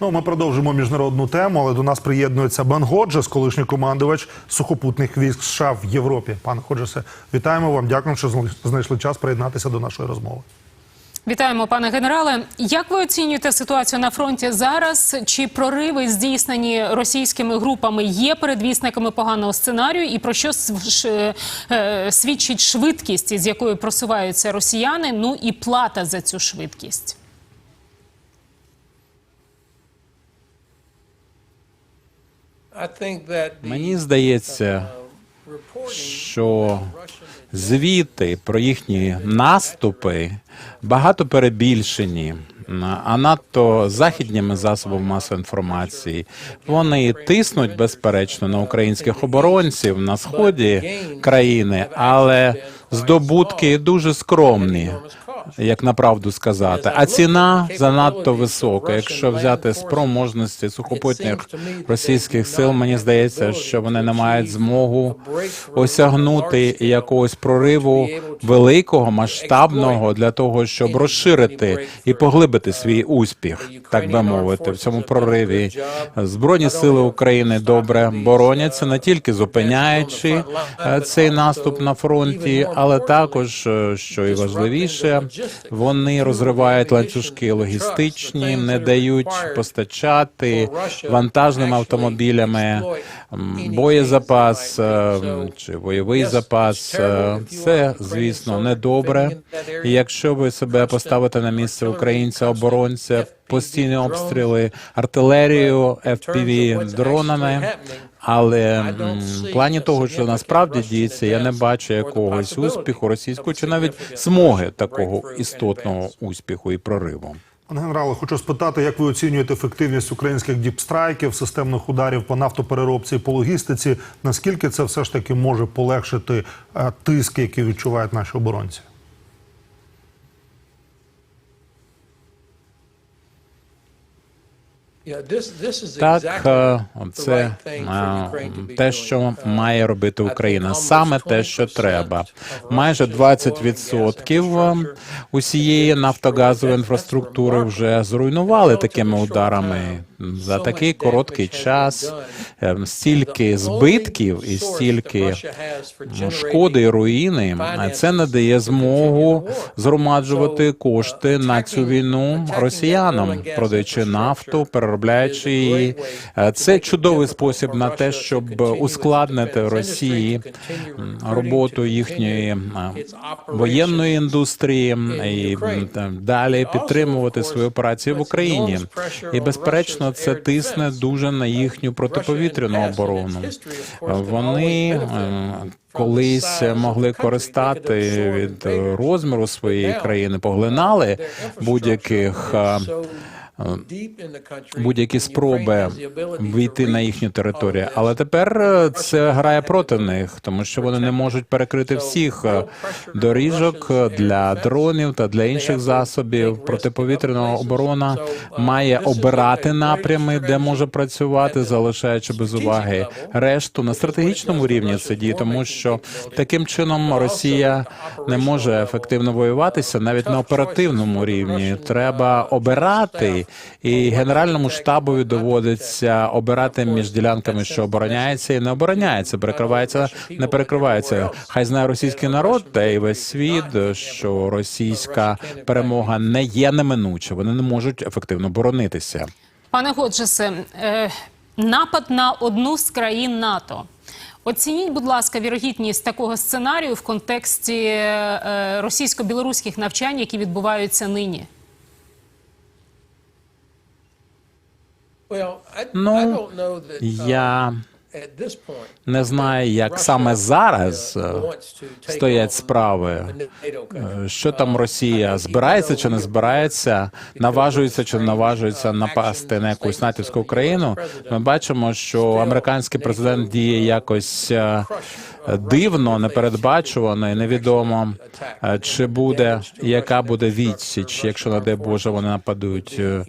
Ну, ми продовжимо міжнародну тему, але до нас приєднується Бен Годжес, колишній командувач сухопутних військ США в Європі. Пане Ходжесе, вітаємо вам. Дякуємо, що знайшли час приєднатися до нашої розмови. Вітаємо, пане генерале. Як ви оцінюєте ситуацію на фронті зараз? Чи прориви здійснені російськими групами є передвісниками поганого сценарію? І про що св- е, свідчить швидкість, із якою просуваються росіяни? Ну і плата за цю швидкість? Мені здається, що звіти про їхні наступи багато перебільшені, а надто західніми засобами масової інформації. Вони тиснуть безперечно на українських оборонців на сході країни, але здобутки дуже скромні. Як на правду сказати, а ціна занадто висока. Якщо взяти спроможності сухопутних російських сил, мені здається, що вони не мають змогу осягнути якогось прориву великого масштабного для того, щоб розширити і поглибити свій успіх, так би мовити, в цьому прориві. Збройні сили України добре бороняться, не тільки зупиняючи е, цей наступ на фронті, але також, е, що і важливіше, вони розривають ланцюжки логістичні, не дають постачати вантажними автомобілями боєзапас е, чи бойовий запас. Е, Це, звісно, недобре. І якщо ви себе поставите на місце українця оборонця, постійні обстріли артилерією, FPV дронами. Але в плані того, що насправді діється, я не бачу якогось успіху російського чи навіть змоги такого істотного успіху і прориву. Пане генерале, хочу спитати, як ви оцінюєте ефективність українських діпстрайків, системних ударів по нафтопереробці і по логістиці? Наскільки це все ж таки може полегшити е, тиск, який відчувають наші оборонці? Так, е, це е, те, що має робити Україна, саме те, що треба. Майже 20% усієї нафтогазової інфраструктури вже зруйнували такими ударами за такий короткий час. е, Стільки збитків і стільки шкоди і руїни. Це не дає змогу згромаджувати кошти на цю війну росіянам, продаючи нафту, переробляючи її. Е, Це чудовий спосіб на те, щоб ускладнити Росії роботу їхньої воєнної індустрії і далі підтримувати свою операцію в Україні. І безперечно, це тисне дуже на їхню протиповітряну оборону. Вони е, колись могли користати від е, розміру своєї країни, поглинали будь-яких. Е, будь-які спроби війти на їхню територію, але тепер е, це грає проти них, тому що вони не можуть перекрити всіх е, доріжок для дронів та для інших засобів. Протиповітряна оборона має обирати напрями, де може працювати, залишаючи без уваги решту на стратегічному рівні. Це діє, тому що таким чином Росія не може ефективно воюватися навіть на оперативному рівні. Треба обирати, і генеральному штабові доводиться обирати між ділянками, що обороняється і не обороняється, перекривається, не перекривається. Хай знає російський народ та й весь світ, що російська перемога не є неминуча. Вони не можуть ефективно боронитися. Пане Годжесе, е, напад на одну з країн НАТО. Оцініть, будь ласка, вірогідність такого сценарію в контексті е, російсько-білоруських навчань, які відбуваються нині. Ну, Я не знаю, як саме зараз е, стоять справи. Е, Що там Росія збирається чи не збирається, наважується чи не наважується напасти на якусь натівську країну. Ми бачимо, що американський президент діє якось е, дивно, непередбачувано і невідомо, е, чи буде яка буде відсіч, якщо не дай Боже вони нападуть. Е,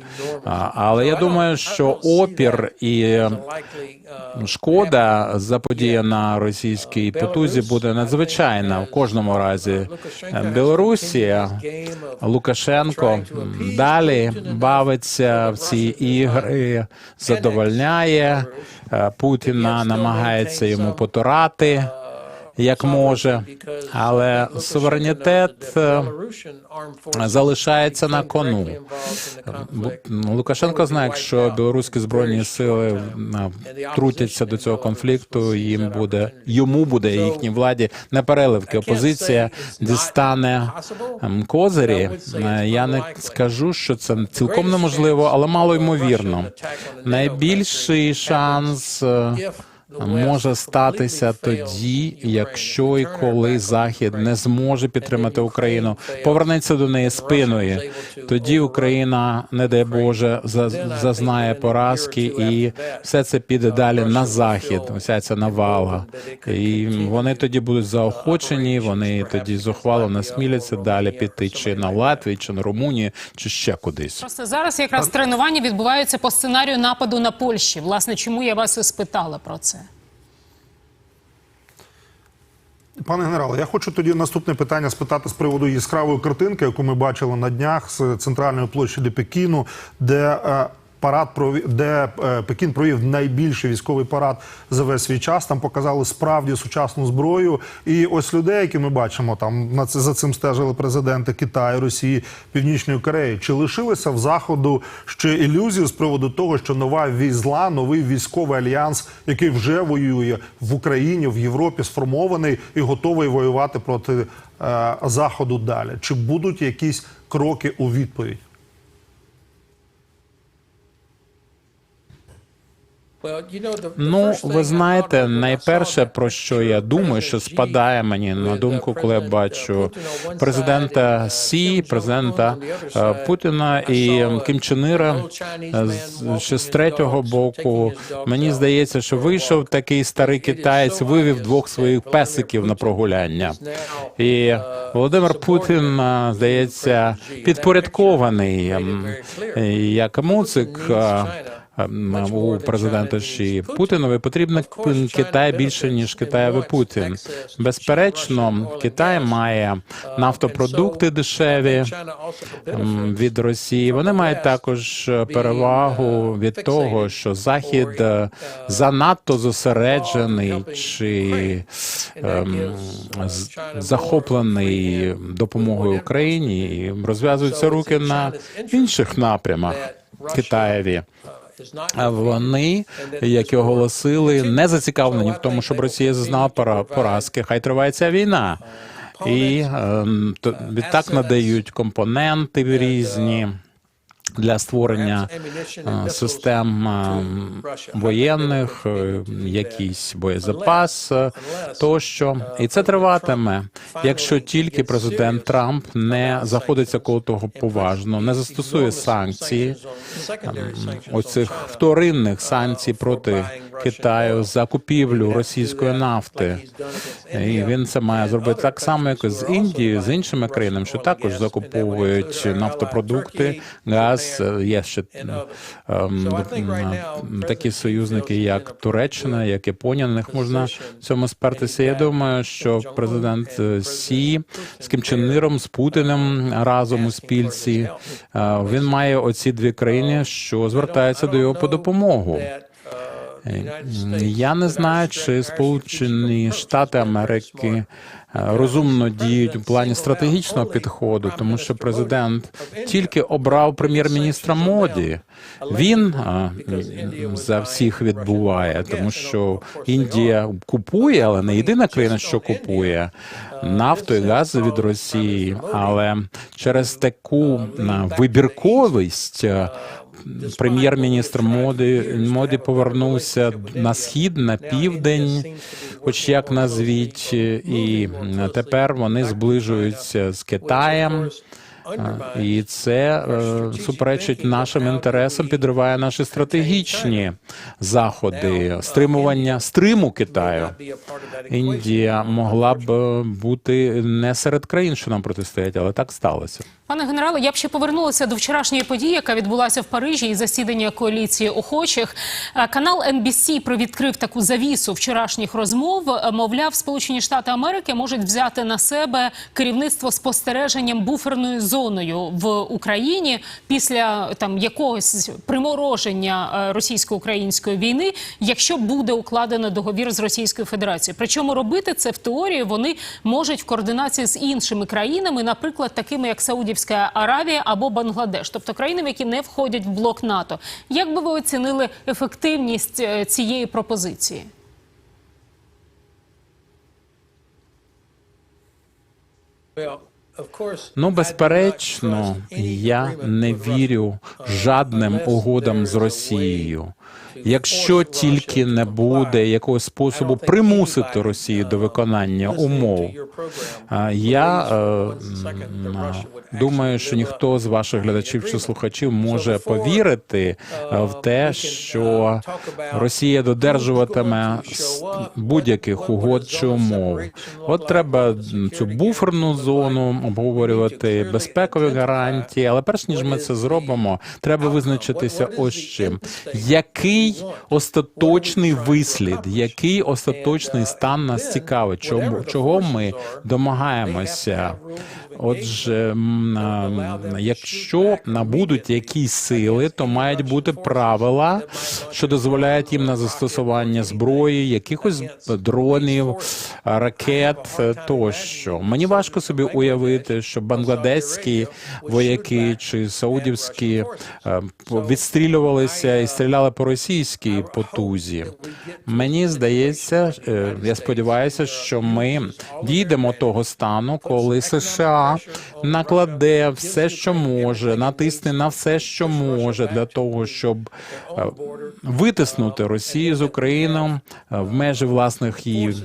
Але я думаю, що опір і шкода заподіяна російській потузі буде надзвичайна в кожному разі. Е, Білорусія, Лукашенко далі бавиться в ці ігри, задовольняє Путіна, намагається йому потурати як може, але суверенітет е, залишається на кону. Лукашенко знає, якщо білоруські збройні сили е, втрутяться до цього конфлікту, їм буде йому буде їхній владі не переливки. Опозиція дістане ем, козирі. Е, Я не скажу, що це цілком неможливо, але мало ймовірно. Найбільший шанс. Може статися тоді, якщо і коли Захід не зможе підтримати Україну, повернеться до неї спиною. Тоді Україна, не дай Боже, за- зазнає поразки, і все це піде далі на захід. Уся ця навала, і вони тоді будуть заохочені. Вони тоді зухвало насміляться далі піти чи на Латвію, чи на Румунію, чи ще кудись. Просто зараз якраз тренування відбуваються по сценарію нападу на Польщі. Власне, чому я вас і спитала про це? Пане генерале, я хочу тоді наступне питання спитати з приводу яскравої картинки, яку ми бачили на днях з центральної площі Пекіну, де е, парад де е, Пекін провів найбільший військовий парад за весь свій час. Там показали справді сучасну зброю. І ось людей, які ми бачимо, там на це за цим стежили президенти Китаю, Росії, Північної Кореї. Чи лишилися в заходу ще ілюзії з приводу того, що нова візла, новий військовий альянс, який вже воює в Україні, в Європі, сформований і готовий воювати проти е, заходу далі? Чи будуть якісь кроки у відповідь? Ну, ви знаєте, найперше про що я думаю, що спадає мені на думку, коли я бачу президента Сі, президента Путіна і Кім Чен з- ще з третього боку. Мені здається, що вийшов такий старий китаєць, вивів двох своїх песиків на прогуляння. І Володимир Путін, здається, підпорядкований як муцик. Ем, у президента Ші Путінові потрібен Китай більше ніж Китаєвий Путін. Безперечно, Китай має нафтопродукти дешеві ем, від Росії. Вони мають також е, перевагу від того, що Захід е, занадто зосереджений чи ем, захоплений допомогою Україні і розв'язуються руки на інших напрямах Китаєві. Вони, як і оголосили, не зацікавлені в тому, щоб Росія зазнала пора- поразки. Хай триває ця війна. І ем, відтак надають компоненти різні для створення систем воєнних, е, якийсь боєзапас е, тощо. І це триватиме, якщо тільки президент Трамп не заходиться коло того поважно, не застосує санкції, ем, оцих вторинних санкцій проти Китаю за купівлю російської нафти. І він це має зробити так само, як і з Індією, з іншими країнами, що також закуповують нафтопродукти, газ. Є ще ем, такі союзники, як Туреччина, як Японія. На них можна цьому спертися. Я думаю, що президент е, Сі з Кім Чен Іром, з Путіним разом у спільці е, він має оці дві країни, що звертаються до його по допомогу. Я не знаю, чи Сполучені Штати Америки е, розумно діють у плані стратегічного підходу, тому що президент тільки обрав прем'єр-міністра моді. Він е, за всіх відбуває, тому що Індія купує, але не єдина країна, що купує нафту і газ від Росії. Але через таку е, вибірковість. Прем'єр-міністр моди моді повернувся на схід, на південь, хоч як назвіть, і тепер вони зближуються з Китаєм. І це е, суперечить нашим інтересам, підриває наші стратегічні заходи, стримування стриму Китаю. Індія могла б бути не серед країн, що нам протистоять, але так сталося. Пане генерале, я б ще повернулася до вчорашньої події, яка відбулася в Парижі і засідання коаліції охочих. Е, Канал NBC привідкрив таку завісу вчорашніх розмов. Е, Мовляв, Сполучені Штати Америки можуть взяти на себе керівництво спостереженням буферною зоною в Україні після там якогось примороження е, російсько-української війни, якщо буде укладено договір з Російською Федерацією. Причому робити це в теорії вони можуть в координації з іншими країнами, наприклад, такими як Саудівська Аравія або Бангладеш, тобто країнами, які не входять в блок НАТО. Як би ви оцінили ефективність е, цієї пропозиції? Ну, безперечно, я не вірю жадним угодам з Росією. Якщо тільки не буде якогось способу примусити Росію до виконання умов, я е, думаю, що ніхто з ваших глядачів чи слухачів може повірити е, в те, що Росія додержуватиме будь-яких угод чи умов. От треба цю буферну зону обговорювати, безпекові гарантії. Але перш ніж ми це зробимо, треба визначитися ось чим. Який остаточний вислід, який остаточний стан нас цікавить, чому чого ми домагаємося? Отже, якщо набудуть якісь сили, то мають бути правила, що дозволяють їм на застосування зброї, якихось дронів, ракет тощо. Мені важко собі уявити, що бангладеські вояки чи саудівські е, відстрілювалися і стріляли по російській потузі. Мені здається, е, я сподіваюся, що ми дійдемо того стану, коли США накладе все, що може, натисне на все, що може, для того, щоб е, витиснути Росію з Україною е, в межі власних її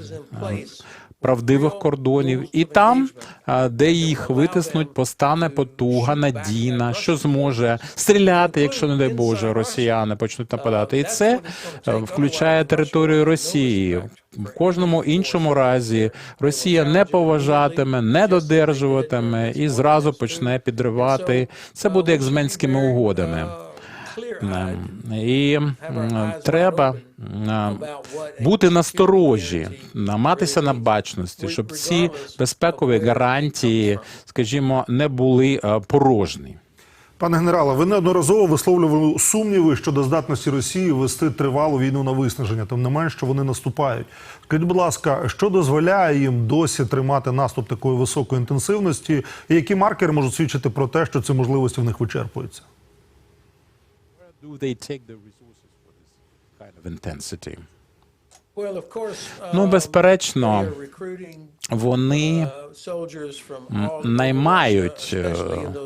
правдивих кордонів, і там, де їх витиснуть, постане потуга надійна, що зможе стріляти, якщо не дай Боже, росіяни почнуть нападати. І це е, включає територію Росії. В кожному іншому разі Росія не поважатиме, не додержуватиме і зразу почне підривати. Це буде як з Менськими угодами. І треба бути насторожі, наматися на бачності, щоб ці безпекові гарантії, скажімо, не були е, порожні. Пане генерале, ви неодноразово висловлювали сумніви щодо здатності Росії вести тривалу війну на виснаження, тим не менш, що вони наступають. Скажіть, будь ласка, що дозволяє їм досі тримати наступ такої високої інтенсивності, і які маркери можуть свідчити про те, що ці можливості в них вичерпуються? Do they take the resources for this kind of intensity? Ну, безперечно, Вони м, наймають е,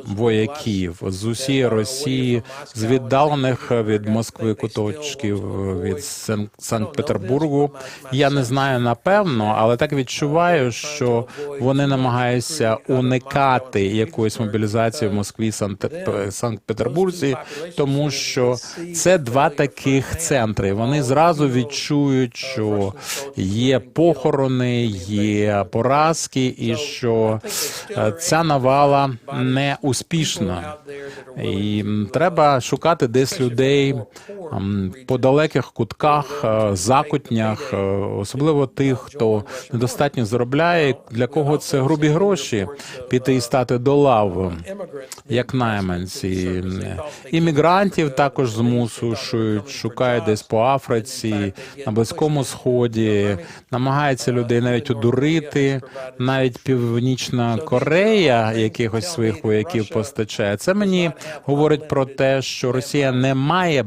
вояків з усієї Росії, з віддалених від Москви куточків, від Сан- Санкт-Петербургу. Я не знаю напевно, але так відчуваю, що вони намагаються уникати якоїсь мобілізації в Москві Санкт- Санкт-Петербурзі, тому що це два таких центри. Вони зразу відчують, що є похорони, є поразки, і що е, ця навала не успішна. І треба шукати десь людей по далеких кутках, е, закутнях, е, особливо тих, хто недостатньо заробляє, для кого це грубі гроші піти і стати до лав, як найманці. Іммігрантів також змушують, шукають десь по Африці, на Близькому Сході, намагаються людей навіть одурити, навіть Північна Корея якихось своїх вояків постачає. Це мені говорить про те, що Росія не має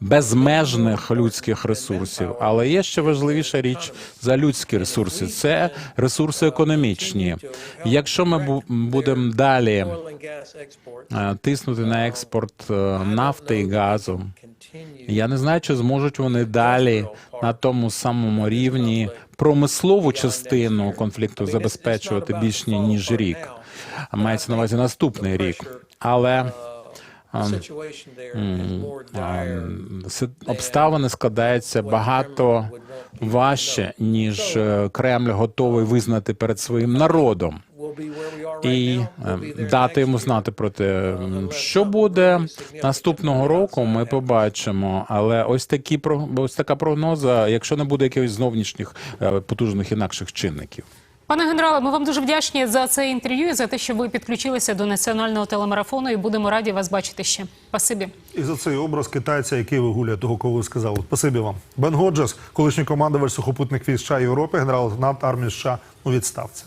безмежних людських ресурсів, але є ще важливіша річ за людські ресурси. Це ресурси економічні. Якщо ми бу- будемо далі е, тиснути на експорт е, нафти і газу, я не знаю, чи зможуть вони далі на тому самому рівні промислову частину конфлікту забезпечувати більш ніж рік. мається на увазі наступний рік. Але обставини складаються багато важче, ніж е, Кремль готовий визнати перед своїм народом. і е, there дати йому знати про те, що буде наступного року. Ми побачимо. Але ось такі ось така прогноза, якщо не буде якихось зовнішніх е, потужних інакших чинників. Пане генерале, ми вам дуже вдячні за це інтерв'ю і за те, що ви підключилися до національного телемарафону. І будемо раді вас бачити ще. Спасибі. І за цей образ китайця, який вигуляє того, кого ви сказали. Спасибі вам. Бен Годжес, колишній командувач сухопутних військ США Європи, генерал-лейтенант армії США у відставці.